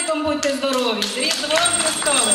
праздником будьте здорові! З Різдвом Христовим!